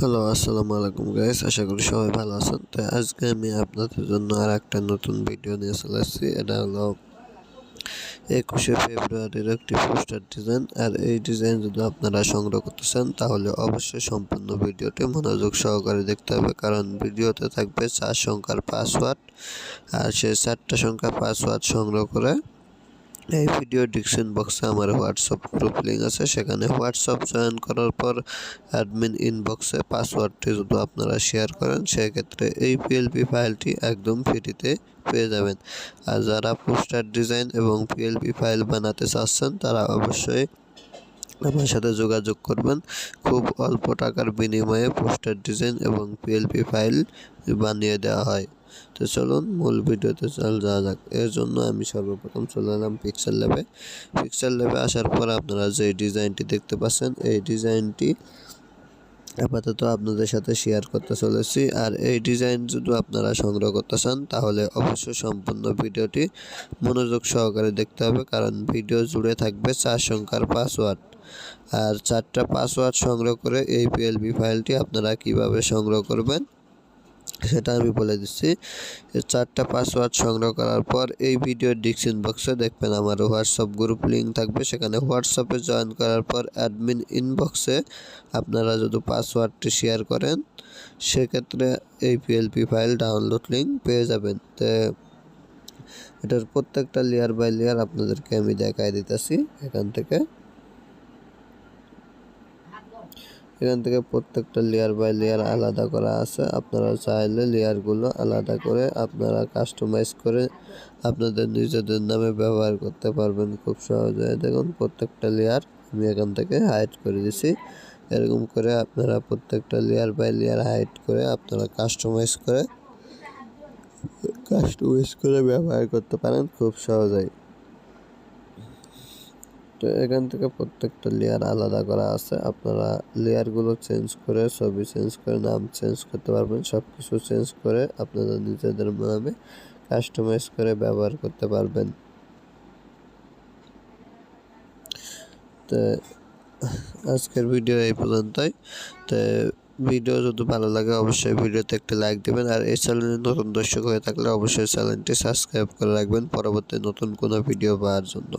Hello আসসালামু আলাইকুম guys আশা করি সবাই ভালো আছেন। তো আজকে আমি আপনাদের জন্য আর একটা নতুন ভিডিও নিয়ে চলে আসছি। এটা হলো একুশে ফেব্রুয়ারির একটি পোস্টার ডিজাইন আর এই ডিজাইন যদি আপনারা সংগ্রহ করতে চান, তাহলে অবশ্যই সম্পূর্ণ ভিডিওটি মনোযোগ সহকারে দেখতে হবে। কারণ ভিডিওতে থাকবে চার সংখ্যার পাসওয়ার্ড আর সেই চারটা সংখ্যার পাসওয়ার্ড সংগ্রহ করে এই ভিডিও ডিসক্রিপশন বক্সে আমার হোয়াটসঅ্যাপ গ্রুপ লিঙ্ক আছে, সেখানে হোয়াটসঅ্যাপ জয়েন করার পর অ্যাডমিন ইনবক্সে পাসওয়ার্ডটি যদি আপনারা শেয়ার করেন, সেক্ষেত্রে এই পিএলপি ফাইলটি একদম ফ্রিতে পেয়ে যাবেন। আর যারা পোস্টার ডিজাইন এবং পিএলপি ফাইল বানাতে চাচ্ছেন, তারা অবশ্যই আমার সাথে যোগাযোগ করবেন। খুব অল্প টাকার বিনিময়ে পোস্টার ডিজাইন এবং পিএলপি ফাইল বানিয়ে দেওয়া হয়। তো চলুন মূল ভিডিওতে চল যাওয়া যাক। এর জন্য আমি সর্বপ্রথম চলে এলাম পিক্সেল ল্যাবে পিক্সেল ল্যাবে আসার পর আপনারা যে ডিজাইনটি দেখতে পাচ্ছেন, এই ডিজাইনটি আপাতত আপনাদের সাথে শেয়ার করতে চলেছি। আর এই ডিজাইন যদি আপনারা সংগ্রহ করতে চান, তাহলে অবশ্যই সম্পূর্ণ ভিডিওটি মনোযোগ সহকারে দেখতে হবে, কারণ ভিডিও জুড়ে থাকবে চার সংখ্যার পাসওয়ার্ড আর চারটা পাসওয়ার্ড সংগ্রহ করে এই পিএলবি ফাইলটি আপনারা কীভাবে সংগ্রহ করবেন, সেটা আমি বলে দিচ্ছি। চারটা পাসওয়ার্ড সংগ্রহ করার পর এই ভিডিওর ডিসক্রিপশন বক্সে দেখবেন আমার হোয়াটসঅ্যাপ গ্রুপ লিঙ্ক থাকবে। সেখানে হোয়াটসঅ্যাপে জয়েন করার পর অ্যাডমিন ইনবক্সে আপনারা যদি পাসওয়ার্ডটি শেয়ার করেন, সেক্ষেত্রে এই পিএলপি ফাইল ডাউনলোড লিঙ্ক পেয়ে যাবেন। তো এটার প্রত্যেকটা লেয়ার বাই লেয়ার আপনাদেরকে আমি দেখাই দিতেছি এখান থেকে। এখান থেকে প্রত্যেকটা লেয়ার বাই লেয়ার আলাদা করা আছে। আপনারা চাইলে লেয়ারগুলো আলাদা করে আপনারা কাস্টমাইজ করে আপনাদের নিজেদের নামে ব্যবহার করতে পারবেন খুব সহজে। দেখুন, প্রত্যেকটা লেয়ার আমি এখান থেকে হাইড করে দিছি। এরকম করে আপনারা প্রত্যেকটা লেয়ার বাই লেয়ার হাইড করে আপনারা কাস্টমাইজ করে কাস্টমাইজ করে ব্যবহার করতে পারেন খুব সহজেই। তো এখান থেকে প্রত্যেকটা লেয়ার আলাদা করা আছে। আপনারা লেয়ারগুলো চেঞ্জ করে ছবি চেঞ্জ করে, নাম চেঞ্জ করতে পারবেন সব কিছু চেঞ্জ করে আপনারা নিজেদের নামে কাস্টমাইজ করে ব্যবহার করতে পারবেন। তো আজকের ভিডিও এই পর্যন্তই। তো ভিডিও যদি ভালো লাগে, অবশ্যই ভিডিওতে একটা লাইক দেবেন। আর এই চ্যানেলে নতুন দর্শক হয়ে থাকলে অবশ্যই চ্যানেলটি সাবস্ক্রাইব করে রাখবেন। পরবর্তী নতুন কোনো ভিডিও পাওয়ার জন্য।